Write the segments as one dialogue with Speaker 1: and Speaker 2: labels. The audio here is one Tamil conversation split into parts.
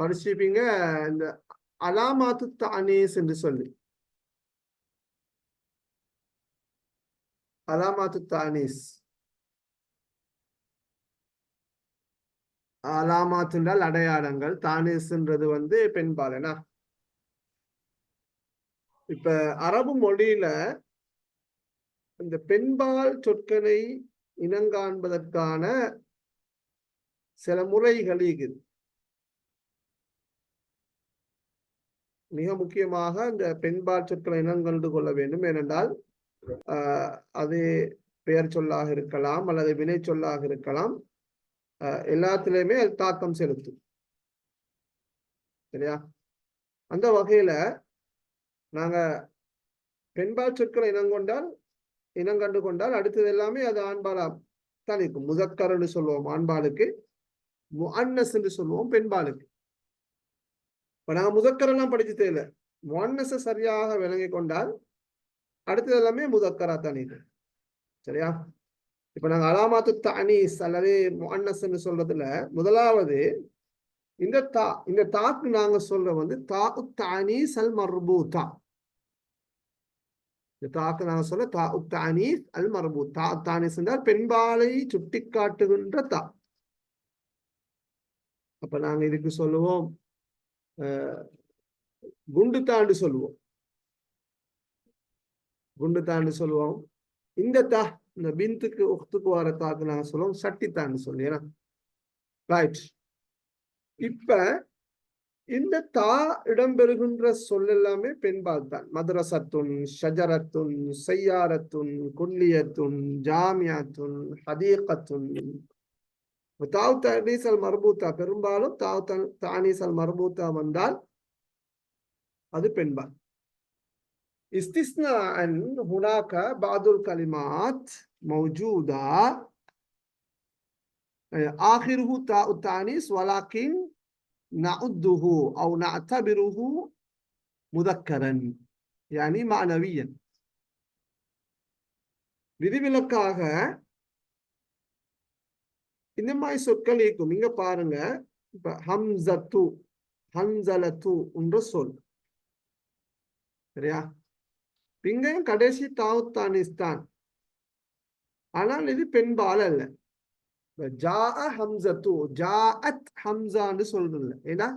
Speaker 1: படிச்சிருப்பீங்க. இந்த அலாமாத்து தானேஸ் என்று சொல்லி. அலாமாத்து தானீஸ். அலாமாத் என்றால் அடையாளங்கள். தானேஸ்ன்றது வந்து பெண்பாலனா இப்ப அரபு மொழியில இந்த பெண்பால் சொற்களை இனங்காண்பதற்கான சில முறைகள் இருக்குது மிக முக்கியமாக இந்த பெண்பால் சொற்களை இனங்கண்டு கொள்ள வேண்டும். ஏனென்றால் ஆஹ் அது பெயர் சொல்லாக இருக்கலாம் அல்லது வினை சொல்லாக இருக்கலாம். எல்லாத்திலையுமே அது தாக்கம் செலுத்தும். சரியா? அந்த வகையில நாங்க பெண்பால் சொற்களை இனங்கொண்டால் இனங்கண்டு கொண்டால் அடுத்தது எல்லாமே அது ஆண்பாலா தான் இருக்கும். முதக்கர்ன்னு சொல்லுவோம் ஆண்பாலுக்கு முஅன்னஸ் என்று சொல்லுவோம் பெண்பாலுக்கு இப்ப நாங்க முதக்கரெல்லாம் படிச்சு தெரியல மோன்னஸ சரியாக விளங்கி கொண்டால் அடுத்தது எல்லாமே முதக்கரா தனிது சரியா? இப்ப நாங்க அலாமாத்து தானீஸ் அல்லது முஅன்னஸ்ன்னு சொல்றதுல முதலாவது இந்த தா இந்த தாக்கு நாங்க சொல்ற வந்து தாக்கு தானீஸ் அல் மர்பூதா இந்த தாக்கு நாங்க சொல்ல தா தானீஸ் அல் மர்பூ தா தானீஸ் என்றால் பெண்பாலை சுட்டி காட்டுகின்ற தா. அப்ப நாங்க இதுக்கு சொல்லுவோம் குண்டு தாண்டு சொல்லுவோம். குண்டு தாண்டு சொல்லுவோம். இந்த தா இந்த பிந்துக்கு உக்துக்கு வர தாக்கு நாங்க சொல்லுவோம். சட்டி தாண்டு சொல்லு ஏன்னா ரைட் இப்ப இந்த தா இடம்பெறுகின்ற சொல் எல்லாமே பெண்பால் தான் மதரசத்துன் ஷஜரத்துன் செய்யாரத்துன் குல்லியத்துன் ஜாமியாத்துன் ஹதீகத்துன் தாவ் தானீஸ் அல் மர்பூத்தா பெரும்பாலும் தாவ் தன்- தானீஸ் அல் மர்பூத்தா வந்தால் அது பெண்பால் استثناء هناك بعض الكلمات موجودة آخره تاء التانيث ولكن نعده أو نعتبره مذكرا يعني معنويا விதிவிலக்காக இந்த மாதிரி சொற்கள் இருக்கும். இங்க பாருங்க. இப்ப ஹம்சத்து ஹன்சலத்து என்ற சொல். சரியா? இங்கேயும் கடைசி தாவுத்தானிஸ்தான். ஆனால் இது பெண்பால் அல்ல. இப்ப ஜா ஹம்சத்து ஜாஅத் ஹம்சான்னு சொல்றது ஏன்னா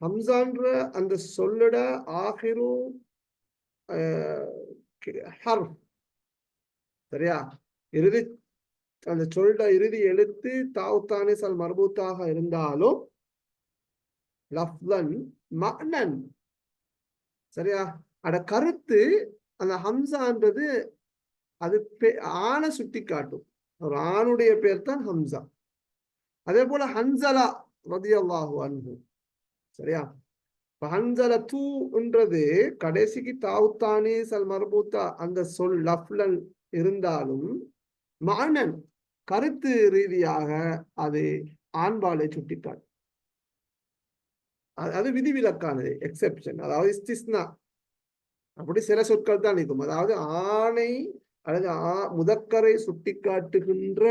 Speaker 1: ஹம்சான்ற அந்த சொல்லோட ஆகிரு ஹர்ஃப். சரியா? இறுதி அந்த சொல்ல இறுதி எழுத்து தாவுத்தானே சல் மர்பூத்தாக இருந்தாலும் லஃப்லன் மன்னன் சரியா? அட கருத்து அந்த ஹம்சான்றது அது ஆணை சுட்டி காட்டும். ஒரு ஆணுடைய பேர் தான் ஹம்சா. அதே போல ஹன்சலா ரதியல்லாஹு அன்பு சரியா? ஹன்சல தூன்றது கடைசிக்கு தாவுத்தானே சல் மர்பூத்தா அந்த சொல் லஃப்லன் இருந்தாலும் மானன் கருத்து ரீதியாக அது ஆண்பாலை சுட்டிக்காட்டும் அது- அது விதிவிலக்கானது எக்ஸெப்ஷன் அதாவது இஸ்திஸ்னா அப்படி சில சொற்கள் தான் இருக்கும். அதாவது ஆணை அல்லது ஆ- முதக்கரை சுட்டிக்காட்டுகின்ற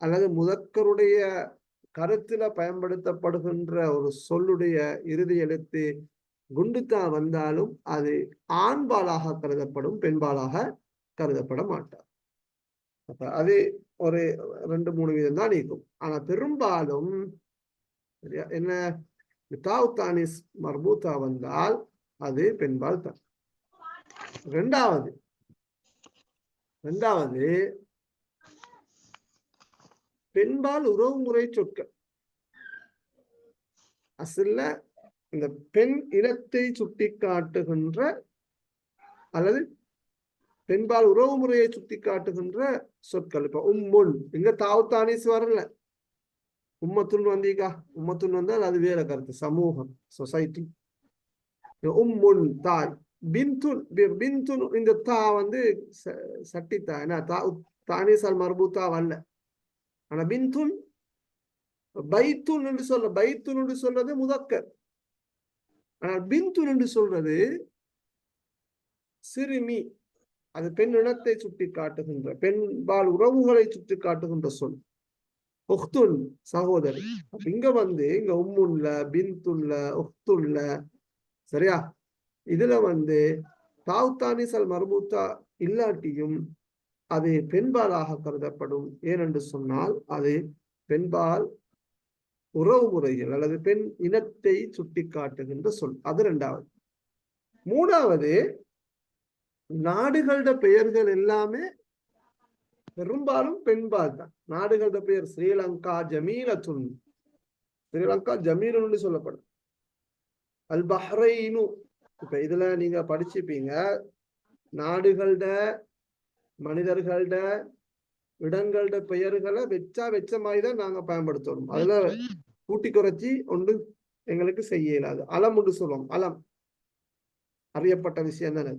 Speaker 1: அல்லது முதக்கருடைய கருத்துல பயன்படுத்தப்படுகின்ற ஒரு சொல்லுடைய இறுதி எழுத்து குண்டுத்தான் வந்தாலும் அது ஆண்பாலாக கருதப்படும் பெண்பாலாக கருதப்பட மாட்டார் அப்ப அது ஒரு ரெண்டு மூணு வீதம் தான் இருக்கும் ஆனா பெரும்பாலும் சரியா? என்ன? தானிஸ் மர்பூத்தா வந்தால் அது பெண்பால் தான். ரெண்டாவது ரெண்டாவது பெண்பால் உறவுமுறை சொற்கள். அசில்ல இந்த பெண் இனத்தை சுட்டி காட்டுகின்ற அல்லது பெண்பால் உறவுமுறையை சுட்டி காட்டுகின்ற சொற்கள் இப்ப உம்முன் இங்க தாவுத்தானிஸ் வரல உம்மத்துன் வந்தீங்கா உம்மத்துன் வந்தால் அது வேற கருத்து சமூகம் சொசைட்டி உம்முன் தாய் பின்துன் பின் பின்துன் இந்த தா வந்து ச- சட்டித்தா என்ன தா தானிசால் மர்பூத்தா வரல ஆனா பின்துன் பைத்துன் என்று சொல்ல பைத்துன் என்று சொல்றது முதக்கர் ஆனால் பின்துன் என்று சொல்றது சிறுமி அது பெண் இனத்தை சுட்டி காட்டுகின்ற பெண்பால் உறவுகளை சுட்டி காட்டுகின்ற சொல். உஹ்துன் சகோதரி. இங்க வந்து இங்க உம்முல்ல பின்துல்ல ஒஹ்துல்ல சரியா? இதுல வந்து தாவுத்தானிசல் மர்பூத்தா இல்லாட்டியும் அது பெண்பாலாக கருதப்படும். ஏனென்று சொன்னால் அது பெண்பால் உறவு முறைகள் அல்லது பெண் இனத்தை சுட்டி காட்டுகின்ற சொல். அது ரெண்டாவது. மூணாவது நாடுகளோட பெயர்கள் எல்லாமே பெரும்பாலும் பெண்பால் தான் நாடுகளோட பெயர் ஸ்ரீலங்கா ஜமீலத்துன். ஸ்ரீலங்கா ஜமீலுன்னு சொல்லப்படும். அல் பஹ்ரைனு. இப்ப இதுல நீங்க படிச்சுப்பீங்க நாடுகளோட மனிதர்களோட இடங்களோட பெயர்களை வெச்சா வெச்ச மாதிரி தான் நாங்க பயன்படுத்தணும் அதுல கூட்டி குறைச்சி ஒன்று எங்களுக்கு செய்ய இயலாது. அலம் ஒன்று சொல்லுவோம். அலம். அறியப்பட்ட விஷயம் தானே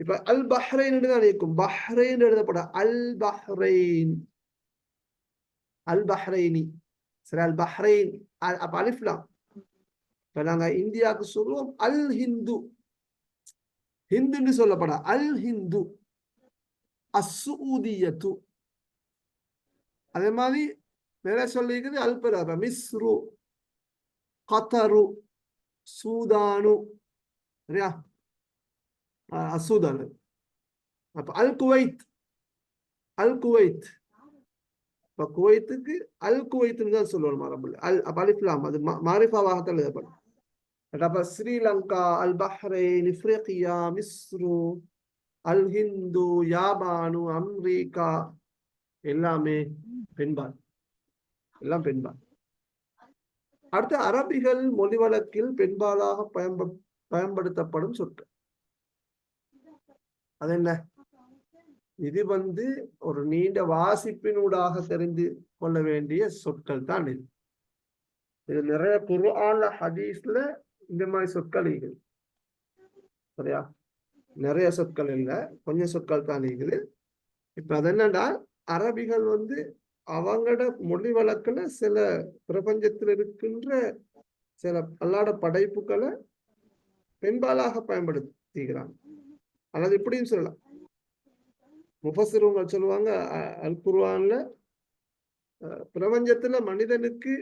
Speaker 1: இப்ப அல் பஹ்ரைன் தான் இருக்கும் பஹ்ரைன் எழுதப்பட அல் பஹ்ரைன் அல் பஹ்ரைனி சரி அல் பஹ்ரைன் அப்ப அலிஃப்லாம். இப்ப நாங்க இந்தியாவுக்கு சொல்லுவோம் அல் ஹிந்து ஹிந்துன்னு சொல்லப்பட அல் ஹிந்து அசூதியத்து அதே மாதிரி வேற சொல்லிருக்குது அல் அல்பரப மிஸ்ரு கத்தரு சூதானு. சரியா? அசூதானு அப்ப அல் குவைத் அல் குவைத் இப்ப குவைத்துக்கு அல் குவைத்துன்னு தான் சொல்லணும் மரபுல அல் அப்ப அலிஃப்லாம் அது மாரிஃபாவாகத்தான் எழுதப்படும் அப்ப ஸ்ரீலங்கா அல் பஹ்ரைன் இஃப்ரிகியா மிஸ்ரு அல் ஹிந்து யாபானு அமெரிக்கா எல்லாமே பெண்பால் எல்லாம் பெண்பால் அடுத்து அரபிகள் மொழி வழக்கில் பெண்பாலாக பயன்ப பயன்படுத்தப்படும் சொற்கள் அது என்ன இது வந்து ஒரு நீண்ட வாசிப்பினூடாக தெரிந்து கொள்ள வேண்டிய சொற்கள் தான் இது. இது நிறைய குர்ஆன்ல ஹதீஸ்ல இந்த மாதிரி சொற்கள் இருக்குது சரியா? நிறைய சொற்கள் இல்லை. கொஞ்சம் சொற்கள் தான் இருக்குது இப்ப அது என்னன்னா அரபிகள் வந்து அவங்களோட மொழி வழக்குல சில பிரபஞ்சத்தில் இருக்கின்ற சில பல்லாட படைப்புகளை பெண்பாலாக பயன்படுத்திக்கிறாங்க அல்லது இப்படியும் சொல்லலாம். முஃபசிரவங்க சொல்லுவாங்க அல் குர்வான்ல பிரபஞ்சத்துல மனிதனுக்கு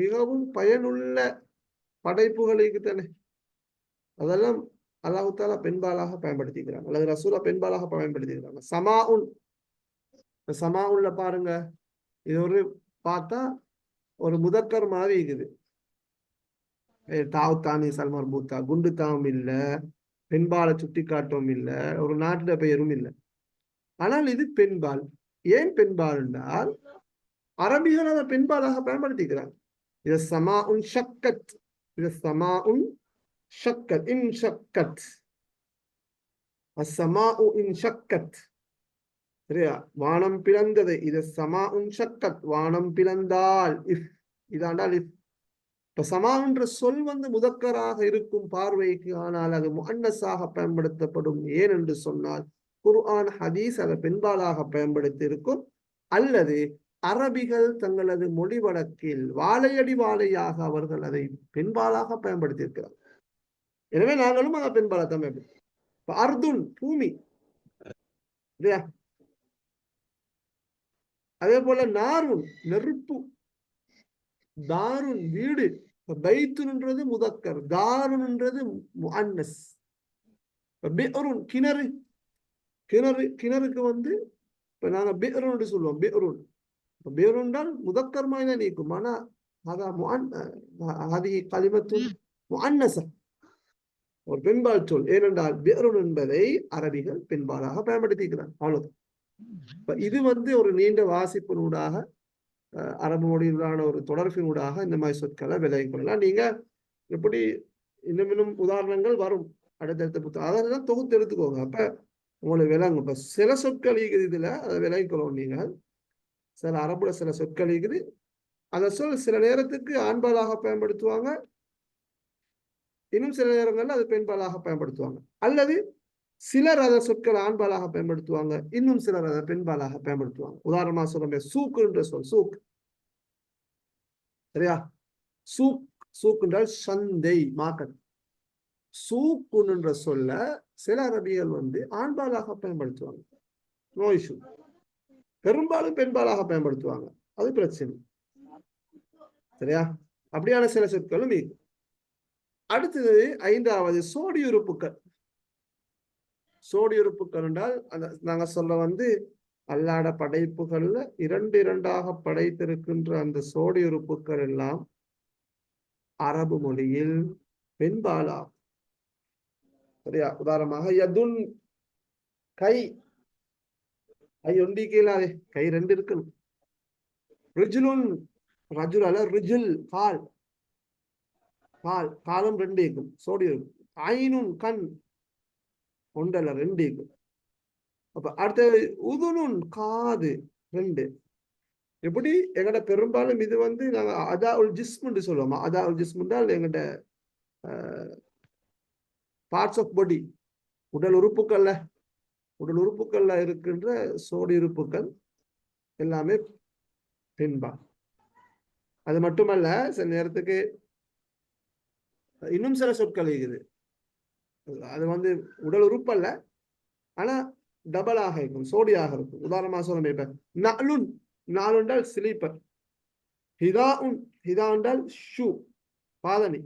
Speaker 1: மிகவும் பயனுள்ள படைப்புகளுக்கு தானே அதெல்லாம் அல்லாஹு பெண்பாலாக பயன்படுத்திக்கிறாங்க அல்லது ரசூலா பெண்பாலாக பயன்படுத்திக்கிறாங்க சமா உன் சமா உள்ள பாருங்க இது ஒரு பார்த்தா ஒரு முதக்கர் மாதிரி இருக்குது. தாவுத்தானி தானி சல்மார் பூத்தா குண்டு தாவும் இல்ல. பெண்பாலை சுட்டி காட்டவும் இல்ல ஒரு நாட்டுல பெயரும் இல்லை. ஆனால் இது பெண்பால். ஏன் பெண்பால் என்றால் அரபிகள் அதை பெண்பாலாக பயன்படுத்திக்கிறாங்க. இது சமா உன் ஷக்கத். இது சமா உன் ஷக்கத். இன் ஷக்கத். உ இன் ஷக்கத். சரியா? வானம் பிளந்தது. இது சமா உன் ஷக்கத். வானம் பிளந்தால் இஃப். இதாண்டால் இஃப். இப்ப சமான்ற சொல் வந்து முதக்கராக இருக்கும் பார்வைக்கு ஆனால் அது முன்னஸாக பயன்படுத்தப்படும். ஏன் என்று சொன்னால் குர்ஆன் ஹதீஸ் அதை பெண்பாலாக பயன்படுத்தி இருக்கும் அல்லது அரபிகள் தங்களது மொழி வழக்கில் வாழையடி வாழையாக அவர்கள் அதை பெண்பாலாக பயன்படுத்தியிருக்கிறார். எனவே நாங்களும் அதை பெண்பாலத்தான் பயன்படுத்தும் அர்துன் பூமி. இல்லையா? அதே போல நாருன் நெருப்பு. தாருன் வீடு. பைத்துன்றது முதக்கர் தாருன்ன்றது முஅன்னஸ். பிஅருன் கிணறு. கிணறு கிணறுக்கு வந்து இப்ப நாங்க பிஅருன் சொல்லுவோம் பிஅருன். பிஅருன்றால் முதக்கர் மாதிரி நீக்கும். ஆனா அதா முஅன் ஹதி கலிமத்து ஒரு பெண்பால் சொல் ஏனென்றால் பிஅருன் என்பதை அரபிகள் பெண்பாலாக பயன்படுத்திக்கிறார் அவ்வளவுதான். இது வந்து ஒரு நீண்ட வாசிப்பினூடாக அரபு மொழியிலான ஒரு தொடர்பினூடாக இந்த மாதிரி சொற்களை விலகி கொள்ளலாம். நீங்க எப்படி இன்னும் இன்னும் உதாரணங்கள் வரும். அடுத்தடுத்த புத்தகம். அதெல்லாம் தொகுத்து எடுத்துக்கோங்க. அப்ப உங்களுக்கு விளங்கும். இப்ப சில சொற்கள் இருக்குது இதுல அதை விலகி கொள்ளணும் நீங்க சில அரபுல சில சொற்கள் இருக்குது அந்த சொல் சில நேரத்துக்கு ஆண்பாலாக பயன்படுத்துவாங்க. இன்னும் சில நேரங்கள்ல அது பெண்பாலாக பயன்படுத்துவாங்க. அல்லது சிலர் அதை சொற்கள் ஆண்பாலாக பயன்படுத்துவாங்க இன்னும் சிலர் அதை பெண்பாலாக பயன்படுத்துவாங்க. உதாரணமா சொல்றேன் சூக்குன்ற சொல் சூக். சரியா? சூக் சூக் என்றால் சந்தை மார்க்கெட். சூக்குன்ற சொல்ல சில அரபிகள் வந்து ஆண்பாலாக பயன்படுத்துவாங்க. No issue. பெரும்பாலும் பெண்பாலாக பயன்படுத்துவாங்க. அது பிரச்சனை. சரியா? அப்படியான சில சொற்களும் இருக்கு. அடுத்தது ஐந்தாவது சோடி உறுப்புகள் சோடி உறுப்புகள் என்றால் அந்த நாங்க சொல்ல வந்து அல்லாட படைப்புகள்ல இரண்டு இரண்டாக படைத்திருக்கின்ற அந்த சோடி உறுப்புகள் எல்லாம் அரபு மொழியில் பெண்பாலா சரியா? உதாரணமாக யதுன் கை. கை ஒண்டி கீழாதே. கை ரெண்டு இருக்கணும் ரிஜுலுன் ரஜுல் அல்ல ரிஜுல் கால். கால் காலம் ரெண்டு இருக்கும் சோடி இருக்கும் ஐனும் கண். ஒன்றல்ல ரெண்டு. இருக்கும் அப்ப அடுத்தது உதுனுன் காது ரெண்டு. எப்படி? எங்கட பெரும்பாலும் இது வந்து நாங்க அதா ஒரு ஜிஸ்முன்னு சொல்லுவோம். அதா ஒரு ஜிஸ்முன்றால் எங்கட பார்ட்ஸ் ஆஃப் பாடி உடல் உறுப்புக்கள்ல உடல் உறுப்புக்கள்ல இருக்கின்ற சோடி உறுப்புகள் எல்லாமே பெண்பா அது மட்டுமல்ல சில நேரத்துக்கு இன்னும் சில சொற்கள் இருக்குது அது வந்து உடல் உறுப்பல்ல ஆனா டபுளாக இருக்கும் சோடியாக இருக்கும். உதாரணமா சொல்ல இப்ப நலுன் நாலுண்டால் ஸ்லீப்பர் ஹிதா உன் ஹிதா என்றால் ஷூ பாதணி.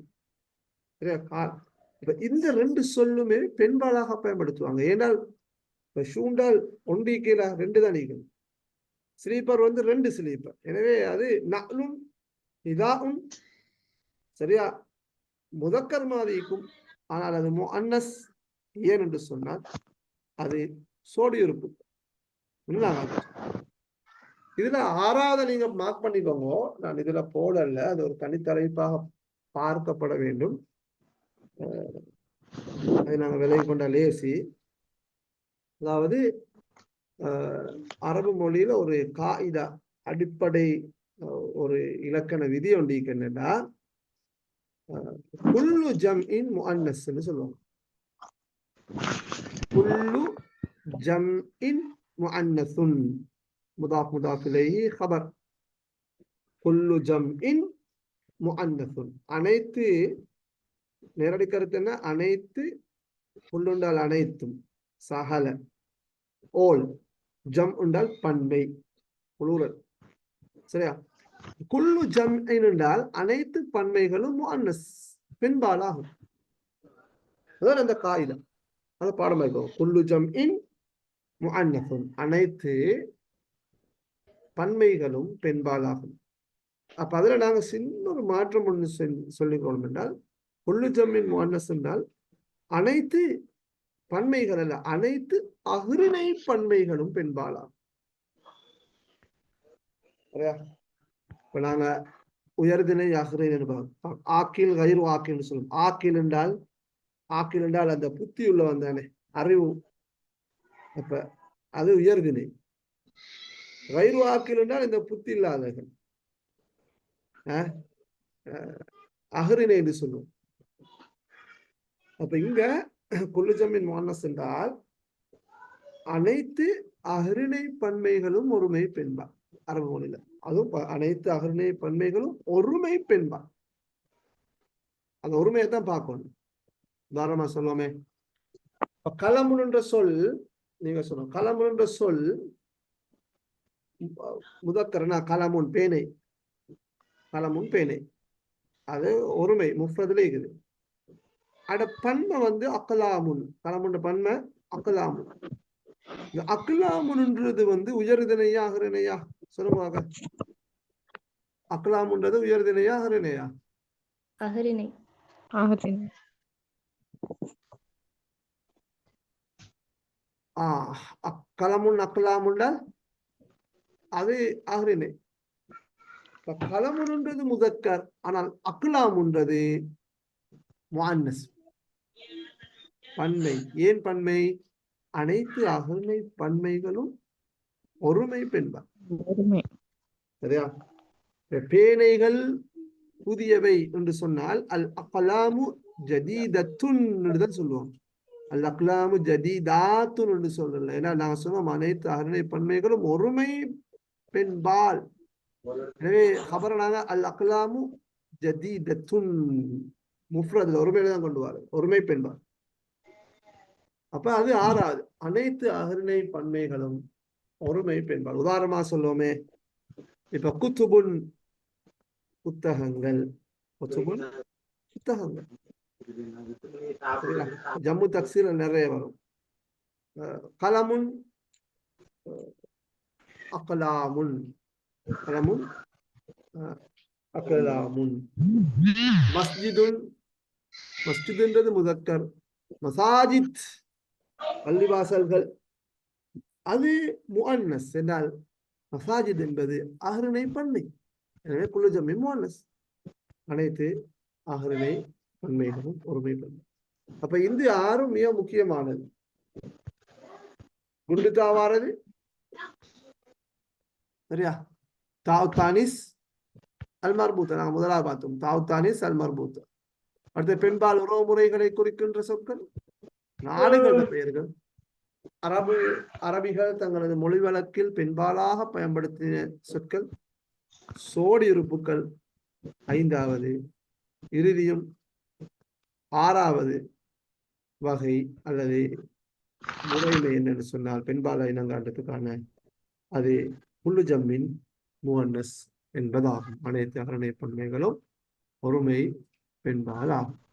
Speaker 1: கால் இப்ப இந்த ரெண்டு சொல்லுமே பெண்பாளாக பயன்படுத்துவாங்க. ஏனால் இப்ப ஷூண்டால் ஒன்றி கீழே ரெண்டு தான் நீக்கணும் ஸ்லீப்பர் வந்து ரெண்டு ஸ்லீப்பர் எனவே அது நலுன் ஹிதாஉன் சரியா? முதக்கர் மாதிரிக்கும் ஆனால் அது அன்னஸ் ஏன் என்று சொன்னால் அது சோடியுறுப்பு. இதுல ஆறாவது நீங்க மார்க் பண்ணிக்கோங்க. நான் இதுல போடல. அது ஒரு தனித்தலைப்பாக பார்க்கப்பட வேண்டும். அதை நாங்க விலகி கொண்ட லேசி. அதாவது அரபு மொழியில ஒரு காயிதா அடிப்படை ஒரு இலக்கண விதி ஒன்று என்னன்னா குல்லு ஜம்இன் இன் சொல்லுவாங்க. குல்லு ஜம்இன் இன் முதாஃப் முதாஃப் இலைஹி ஹபர் குல்லு ஜம்இன் இன் அனைத்து நேரடி கருத்து என்ன? அனைத்து புல்லுண்டால் அனைத்தும் சகல. ஓல். ஜம் உண்டால் பன்மை புளூரல் சரியா? குல்லு ஜம் என்றால் அனைத்து பன்மைகளும் முஅன்னஸ் பெண்பாலாகும் அதான் அந்த காகிதம் அது பாடம் குல்லு ஜம் இன் முஅன்னசுன் அனைத்து பன்மைகளும் பெண்பாலாகும் அப்ப அதுல நாங்க சின்ன ஒரு மாற்றம் ஒன்று சொல்லிக்கணும் என்றால் குல்லு ஜம்மின் முஅன்னஸ் என்றால் அனைத்து பன்மைகள் அல்ல அனைத்து அகிரிணை பன்மைகளும் பெண்பாலாகும் இப்ப நாங்க உயர்தினை அகிரினை ஆக்கில் கயிறு ஆக்கில்னு சொல்லுவோம் ஆக்கில் என்றால் ஆக்கில் என்றால் அந்த புத்தி உள்ள வந்தானே அறிவு. அப்ப அது உயர்தினை கயிறு ஆக்கில் என்றால் இந்த புத்தி இல்லாதவர்கள். அகரினை என்று சொல்லுவோம். அப்ப இங்க குல்லுஜமின் மானஸ் என்றால் அனைத்து அகரிணை பன்மைகளும் ஒருமை பெண்பா. அரபு மொழியில. அதுவும் அனைத்து அகரிணை பன்மைகளும் ஒருமை பெண்பா அந்த ஒருமையை தான் பார்க்கணும். உதாரணமா சொல்லுவோமே. களமுன்ற சொல் நீங்க சொன்ன களமுன்ற சொல் முதக்கரனா கலமுன் பேனை கலமுன் பேனை அது ஒருமை முஃபதுல இருக்குது. அட பன்மை வந்து அக்கலாமுன். கலமுன்ற பன்மை அக்கலாமுன். இந்த அக்லாமுன்ன்றது வந்து உயர்தினையா அகரணையா சொல்லுவாங்க அக்லாமுன்றது உயர்தினையா அகரணையா
Speaker 2: அகரிணை
Speaker 3: அகரிணை
Speaker 1: ஆஹ் அக்கலமுன் அக்லாமுண்டால் அது அகரிணை கலமுன்றது முதக்கர் ஆனால் அக்லாமுன்றது முஅன்னஸ் பன்மை. ஏன் பன்மை? அனைத்து அகமை பன்மைகளும் ஒருமை பெண்பார் சரியா? பேனைகள் புதியவை என்று சொன்னால் அல் அக்லாமு ஜதீதத்துன் தான் சொல்லுவோம். அல் அக்லாமு ஜதீதாத்துன் என்று சொல்லல. ஏன்னா நாங்க சொன்னோம் அனைத்து அகனை பன்மைகளும் ஒருமை பெண்பால் எனவே ஹபரனாக அல் அக்லாமு ஜதீதத்துன் முஃப்ரதுல ஒருமையில தான் கொண்டு வர ஒருமை பெண்பால். அப்ப அது ஆறாவது அனைத்து அகரிணை பன்மைகளும் ஒருமை பெண்பால். உதாரணமா சொல்லுவோமே. இப்ப குத்துபுன் புத்தகங்கள். குத்துபுன் புத்தகங்கள். ஜம்மு தக்சீர் நிறைய வரும். கலமுன் அக்கலாமுன் அகலாமுன். கலமுன் அக்கலாமுன் மஸ்ஜிதுன் மஸ்ஜிதுன்றது முதக்கர் மசாஜித் பள்ளிவாசல்கள். அது முஅன்னஸ் என்றால் மசாஜித் என்பது அகரணை பன்மை. எனவே குலுஜம்மி முஅன்னஸ். அனைத்து அகரணை பன்மைகளும் ஒருமை பன்மை அப்ப இந்த ஆறும் மிக முக்கியமானது. குண்டு தாவாரது. சரியா? தாவ் தானிஸ் அல் மர்பூத்த நாங்க முதலாக பார்த்தோம். தாவ் தானிஸ் அல் மர்பூத்த பெண்பால் உறவு முறைகளை குறிக்கின்ற சொற்கள். நாடுகள பெயர்கள். அரபு அரபிகள் தங்களது மொழி வழக்கில் பெண்பாலாக பயன்படுத்திய சொற்கள் சோடி ஐந்தாவது இறுதியும் ஆறாவது வகை அல்லது முறைமை என்னன்னு சொன்னால் பெண்பால இனங்காண்டத்துக்கான அது புல்லு ஜம்மின் முவன்னஸ் என்பதாகும். அனைத்து அரணை பன்மைகளும் ஒருமை பெண்பால் ஆகும்